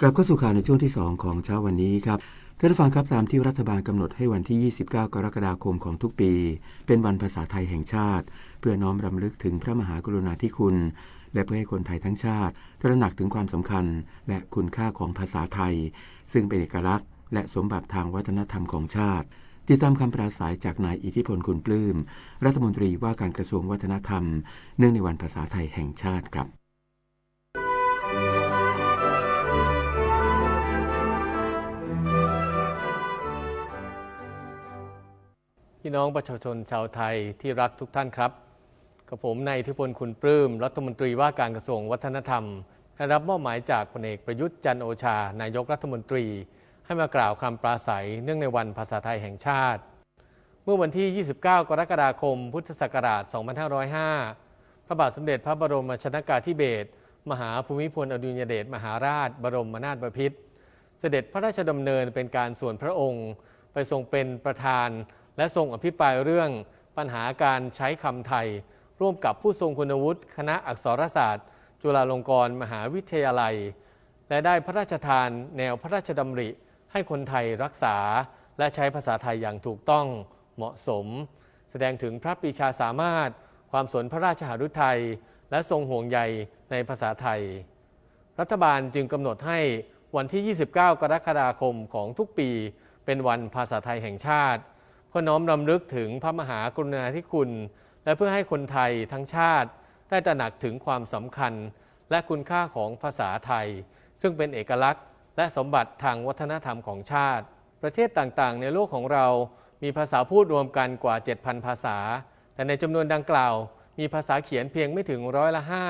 กลับเข้าสู่ข่าวในช่วงที่ 2 ของเช้าวันนี้ครับท่านผู้ฟังครับตามที่รัฐบาลกำหนดให้วันที่ 29 กรกฎาคมของทุกปี เป็นวันภาษาไทยแห่งชาติ เพื่อน้อมรำลึกถึงพระมหากรุณาธิคุณ และเพื่อให้คนไทยทั้งชาติ ตระหนักถึงความสำคัญ และคุณค่าของภาษาไทย ซึ่งเป็นเอกลักษณ์ และสมบัติทางวัฒนธรรมของชาติติดตามคำปราศัยจากนายอิทธิพลคุณปลื้ม รัฐมนตรีว่าการกระทรวงวัฒนธรรม เนื่องในวันภาษาไทยแห่งชาติครับ พี่น้องประชาชนชาวไทยที่รักทุกท่านครับกับผมนายทิพลคุณปลื้มรัฐมนตรีว่าการกระทรวงวัฒนธรรมได้รับมอบหมายจากพลเอกประยุทธ์จันโอชา นายกรัฐมนตรี ให้มากล่าวคำปราศัยเนื่องในวันภาษาไทยแห่งชาติ เมื่อวันที่ 29 กรกฎาคม พุทธศักราช 2505 พระบาทสมเด็จพระบรมชนากาธิเบศรมหาภูมิพลอดุลยเดชมหาราช บรมนาถบพิตรเสด็จพระราชดำเนินเป็นการส่วนพระองค์ ไปทรงเป็นประธาน และทรงอภิปรายเรื่องปัญหาการใช้คำไทย ร่วมกับผู้ทรงคุณวุฒิคณะอักษรศาสตร์ จุฬาลงกรณ์มหาวิทยาลัย และได้พระราชทานแนวพระราชดำริ ให้คนไทยรักษา และใช้ภาษาไทยอย่างถูกต้องเหมาะสม แสดงถึงพระปรีชาสามารถ ความสนพระราชหฤทัยและทรงห่วงใยในภาษาไทย รัฐบาลจึงกำหนดให้วันที่ 29 กรกฎาคมของทุกปี เป็นวันภาษาไทยแห่งชาติ พื่อน้อมรำลึกถึงพระมหากรุณาธิคุณ และเพื่อให้คนไทยทั้งชาติ ได้ตระหนักถึงความสำคัญ และคุณค่าของภาษาไทย ซึ่งเป็นเอกลักษณ์ และสมบัติทางวัฒนธรรมของชาติ ประเทศต่างๆ ในโลกของเรา มีภาษาพูดรวมกันกว่า 7,000 ภาษา แต่ในจำนวนดังกล่าว มีภาษาเขียนเพียงไม่ถึงร้อยละห้า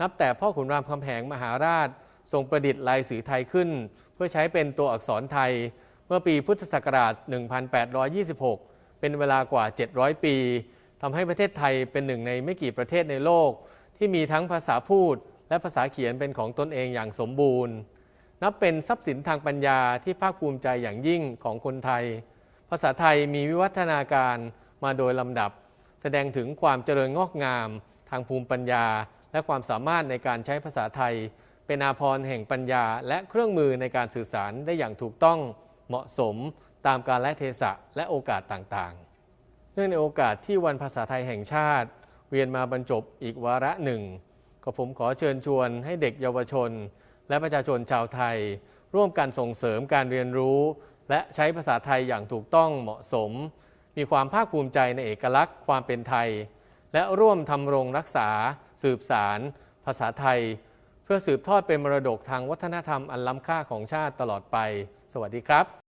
นับแต่พ่อขุนรามคำแหงมหาราช ทรงประดิษฐ์ลายสือไทยขึ้น เพื่อใช้เป็นตัวอักษรไทย มื่อปีพุทธศักราช 1826 เป็นเวลากว่า 700 ปีทำให้ประเทศไทยเป็นหนึ่งในไม่กี่ประเทศในโลก ที่มีทั้งภาษาพูด และภาษาเขียนเป็นของตนเองอย่างสมบูรณ์ นับเป็นทรัพย์สินทางปัญญาที่ภาคภูมิใจอย่างยิ่งของคนไทย ภาษาไทยมีวิวัฒนาการมาโดยลำดับ แสดงถึงความเจริญงอกงาม ทางภูมิปัญญา และความสามารถในการใช้ภาษาไทย เป็นอาภรณ์แห่งปัญญา และเครื่องมือในการสื่อสารได้อย่างถูกต้อง เหมาะสมตามกาลเทศะและโอกาสต่างๆ เนื่องในโอกาสที่วันภาษาไทยแห่งชาติ เวียนมาบรรจบอีกวาระหนึ่งก็ผมขอเชิญชวนให้เด็กเยาวชน และประชาชนชาวไทย ร่วมกันส่งเสริมการเรียนรู้ และใช้ภาษาไทยอย่างถูกต้องเหมาะสม มีความภาคภูมิใจในเอกลักษณ์ความเป็นไทย และร่วมทำรงรักษา สืบสาร ภาษาไทย พื่อสืบทอดเป็นมรดกทางวัฒนธรรมอันล้ำค่าของชาติตลอดไป สวัสดีครับ